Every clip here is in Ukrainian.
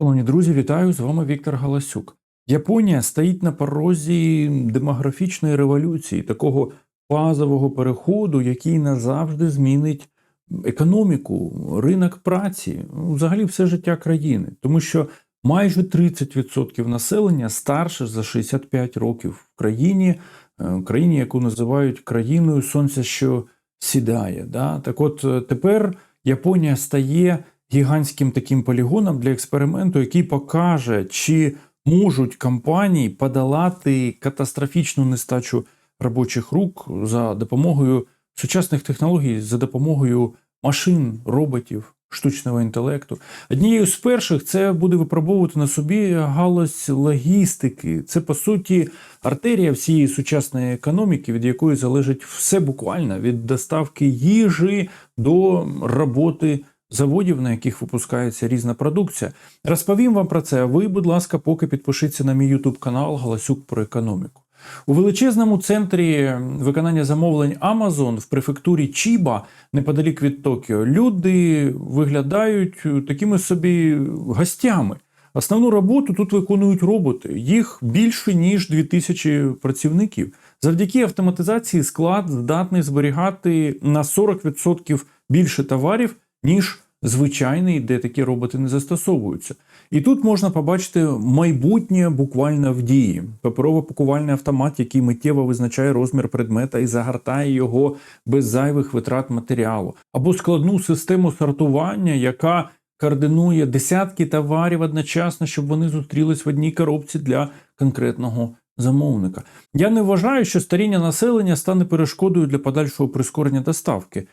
Шановні друзі, вітаю з вами Віктор Галасюк. Японія стоїть на порозі демографічної революції, такого фазового переходу, який назавжди змінить економіку, ринок праці, ну, взагалі все життя країни. Тому що майже 30% населення старше за 65 років в країні, е, країні, яку називають країною сонця, що сідає. Да? Так от е, тепер Японія стає гігантським таким полігоном для експерименту, який покаже, чи можуть компанії подолати катастрофічну нестачу робочих рук за допомогою сучасних технологій, за допомогою машин, роботів, штучного інтелекту. Однією з перших це буде випробовувати на собі галузь логістики. Це по суті артерія всієї сучасної економіки, від якої залежить все буквально від доставки їжі до роботи заводів, на яких випускається різна продукція. Розповім вам про це. а Ви, будь ласка, поки підпишіться на мій YouTube канал Галасюк про економіку. У величезному центрі виконання замовлень Amazon в префектурі Чіба, неподалік від Токіо, люди виглядають такими собі гостями. Основну роботу тут виконують роботи. Їх більше ніж 2000 працівників. Завдяки автоматизації склад здатний зберігати на 40% більше товарів, ніж звичайний, де такі роботи не застосовуються. І тут можна побачити майбутнє буквально в дії. Паперово-пакувальний автомат, який миттєво визначає розмір предмета і загортає його без зайвих витрат матеріалу, або складну систему сортування, яка координує десятки товарів одночасно, щоб вони зустрілись в одній коробці для конкретного замовника. Я не вважаю, що старіння населення стане перешкодою для подальшого прискорення доставки.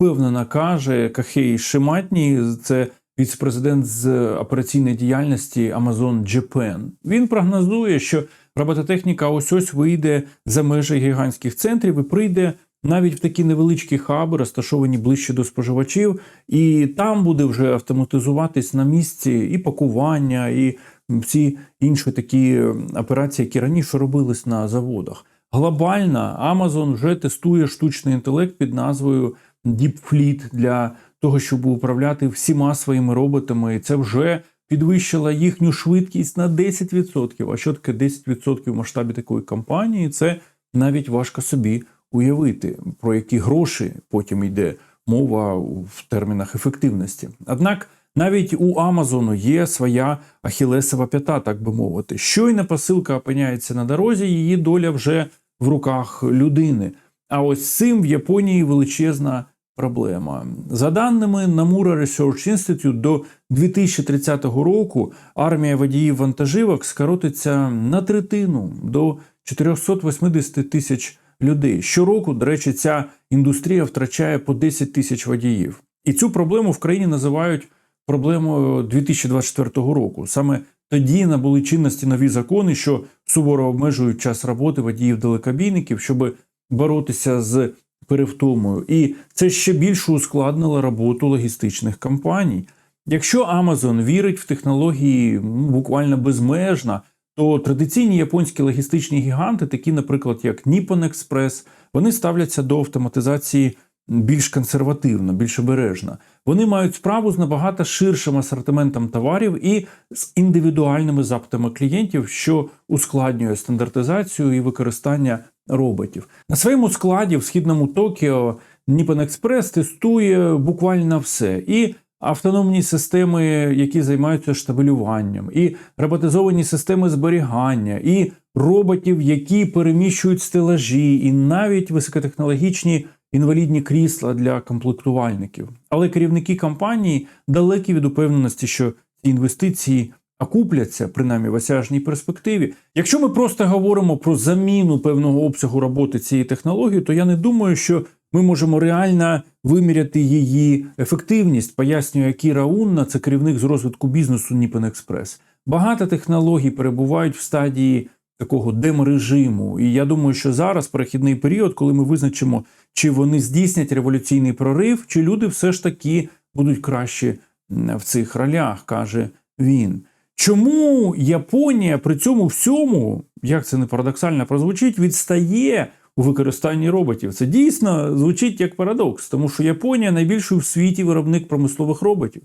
Впевнено каже Кахей Шиматній, це віце-президент з операційної діяльності Amazon Japan. Він прогнозує, що робототехніка ось ось вийде за межі гігантських центрів і прийде навіть в такі невеличкі хаби, розташовані ближче до споживачів, і там буде вже автоматизуватись на місці і пакування, і всі інші такі операції, які раніше робились на заводах. Глобально Amazon вже тестує штучний інтелект під назвою Fleet для того, щоб управляти всіма своїми роботами. І це вже підвищило їхню швидкість на 10%. А що таке 10% в масштабі такої компанії? Це навіть важко собі уявити, про які гроші потім йде мова в термінах ефективності. Однак навіть у Амазону є своя ахілесова п'ята, так би мовити. Щойна посилка опиняється на дорозі, її доля вже в руках людини. А ось з цим в Японії величезна проблема. За даними Namura Research Institute, до 2030 року армія водіїв вантажівок скоротиться на третину до 480 тисяч людей. Щороку, до речі, ця індустрія втрачає по 10 тисяч водіїв. І цю проблему в країні називають проблемою 2024 року. Саме тоді набули чинності нові закони, що суворо обмежують час роботи водіїв далекобійників, щоб боротися з перевтомою. І це ще більше ускладнило роботу логістичних компаній. Якщо Amazon вірить в технології ну, буквально безмежно, то традиційні японські логістичні гіганти, такі, наприклад, як Nippon Express, вони ставляться до автоматизації більш консервативно, більш обережно. Вони мають справу з набагато ширшим асортиментом товарів і з індивідуальними запитами клієнтів, що ускладнює стандартизацію і використання роботів. На своєму складі в східному Токіо Express тестує буквально все. І автономні системи, які займаються штабелюванням, і роботизовані системи зберігання, і роботів, які переміщують стелажі, і навіть високотехнологічні інвалідні крісла для комплектувальників. Але керівники компанії далекі від упевненості, що ці інвестиції окупляться, принаймні в осяжній перспективі. Якщо ми просто говоримо про заміну певного обсягу роботи цієї технології, то я не думаю, що ми можемо реально виміряти її ефективність, пояснює Кіра Унна, це керівник з розвитку бізнесу Express. Багато технологій перебувають в стадії такого деморежиму. І я думаю, що зараз перехідний період, коли ми визначимо, чи вони здійснять революційний прорив, чи люди все ж таки будуть краще в цих ролях, каже він. Чому Японія при цьому всьому, як це не парадоксально прозвучить, відстає у використанні роботів? Це дійсно звучить як парадокс, тому що Японія найбільший в світі виробник промислових роботів.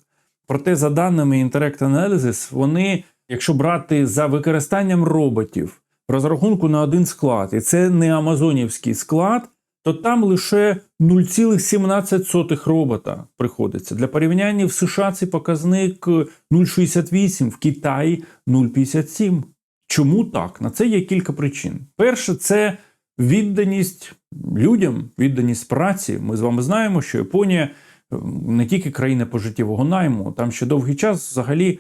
Проте, за даними Interact Analysis, вони, якщо брати за використанням роботів розрахунку на один склад, і це не Амазонівський склад, то там лише 0,17 робота приходиться. Для порівняння в США цей показник 0,68, в Китаї 0,57. Чому так? На це є кілька причин. Перше, це відданість людям, відданість праці. Ми з вами знаємо, що Японія е, не тільки країна пожиттєвого найму, там ще довгий час взагалі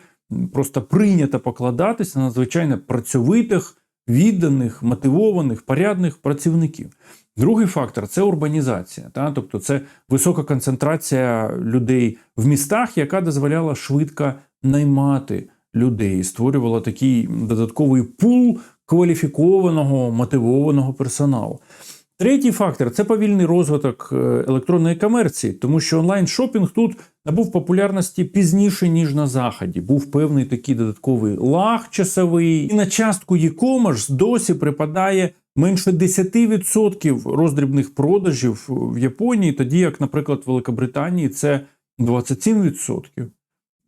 просто прийнято покладатися на надзвичайно працьовитих, відданих, мотивованих, порядних працівників. Другий фактор це урбанізація, та? тобто це висока концентрація людей в містах, яка дозволяла швидко наймати людей, створювала такий додатковий пул кваліфікованого, мотивованого персоналу. Третій фактор це повільний розвиток е, електронної комерції, тому що онлайн-шопінг тут набув популярності пізніше, ніж на заході. Був певний такий додатковий лаг часовий, і на частку e-commerce досі припадає менше 10% роздрібних продажів в Японії, тоді як, наприклад, в Великобританії це 27%.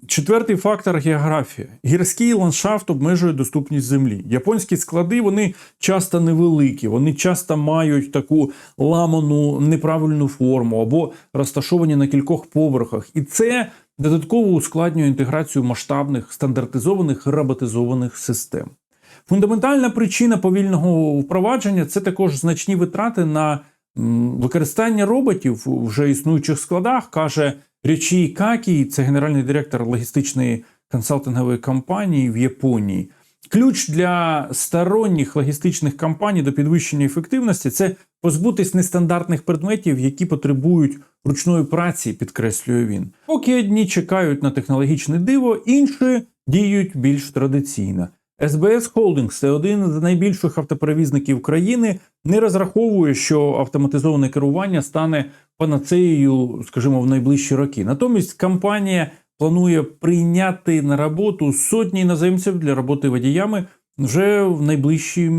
Четвертий фактор географія. Гірський ландшафт обмежує доступність землі. Японські склади вони часто невеликі, вони часто мають таку ламану неправильну форму або розташовані на кількох поверхах. І це додатково ускладнює інтеграцію масштабних стандартизованих роботизованих систем. Фундаментальна причина повільного впровадження це також значні витрати на використання роботів в вже існуючих складах, каже Річі Какій, це генеральний директор логістичної консалтингової компанії в Японії. Ключ для сторонніх логістичних компаній до підвищення ефективності це позбутись нестандартних предметів, які потребують ручної праці, підкреслює він. Поки одні чекають на технологічне диво, інші діють більш традиційно. СБС Holdings – це один з найбільших автоперевізників країни, не розраховує, що автоматизоване керування стане панацеєю, скажімо, в найближчі роки. Натомість компанія планує прийняти на роботу сотні іноземців для роботи водіями вже в найближчі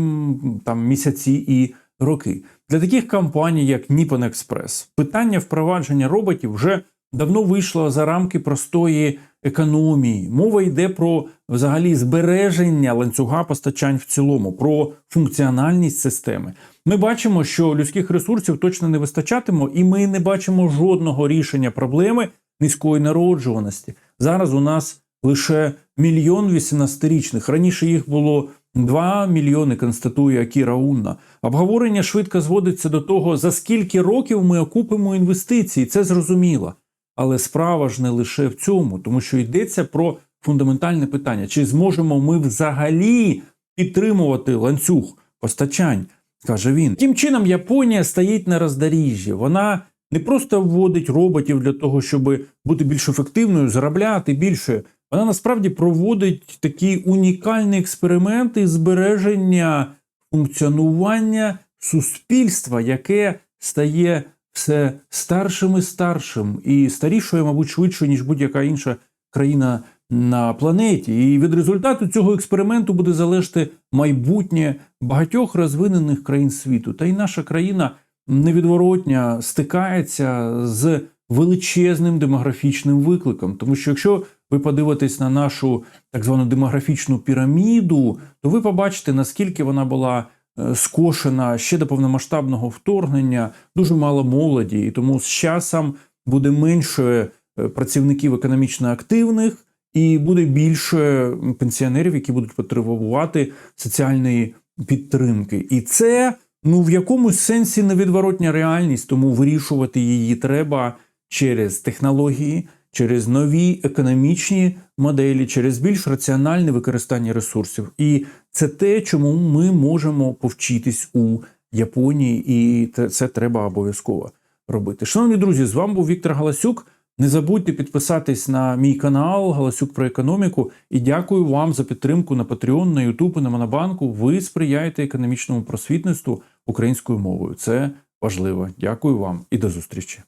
там місяці і роки. Для таких компаній, як Nippon Express, питання впровадження роботів вже давно вийшло за рамки простої економії. Мова йде про взагалі збереження ланцюга постачань в цілому, про функціональність системи. Ми бачимо, що людських ресурсів точно не вистачатиме, і ми не бачимо жодного рішення проблеми низької народжуваності. Зараз у нас лише мільйон 18-річних. Раніше їх було 2 мільйони, констатує Акіра Унна. Обговорення швидко зводиться до того, за скільки років ми окупимо інвестиції. Це зрозуміло. Але справа ж не лише в цьому, тому що йдеться про фундаментальне питання: чи зможемо ми взагалі підтримувати ланцюг постачань? каже він. Тим чином, Японія стоїть на роздоріжжі. Вона не просто вводить роботів для того, щоб бути більш ефективною, заробляти більше. Вона насправді проводить такі унікальні експерименти збереження функціонування суспільства, яке стає все старшим і старшим, і старішою, мабуть, швидше, ніж будь-яка інша країна на планеті. І від результату цього експерименту буде залежати майбутнє багатьох розвинених країн світу. Та й наша країна невідворотня стикається з величезним демографічним викликом. Тому що якщо ви подивитесь на нашу так звану демографічну піраміду, то ви побачите, наскільки вона була. Е, скошена ще до повномасштабного вторгнення, дуже мало молоді, і тому з часом буде менше е, працівників економічно активних, і буде більше пенсіонерів, які будуть потребувати соціальної підтримки. І це ну в якомусь сенсі невідворотня реальність, тому вирішувати її треба через технології. Через нові економічні моделі, через більш раціональне використання ресурсів, і це те, чому ми можемо повчитись у Японії, і це треба обов'язково робити. Шановні друзі, з вами був Віктор Галасюк. Не забудьте підписатись на мій канал Галасюк про економіку і дякую вам за підтримку на Patreon, на YouTube, на Монобанку. Ви сприяєте економічному просвітництву українською мовою. Це важливо. Дякую вам і до зустрічі.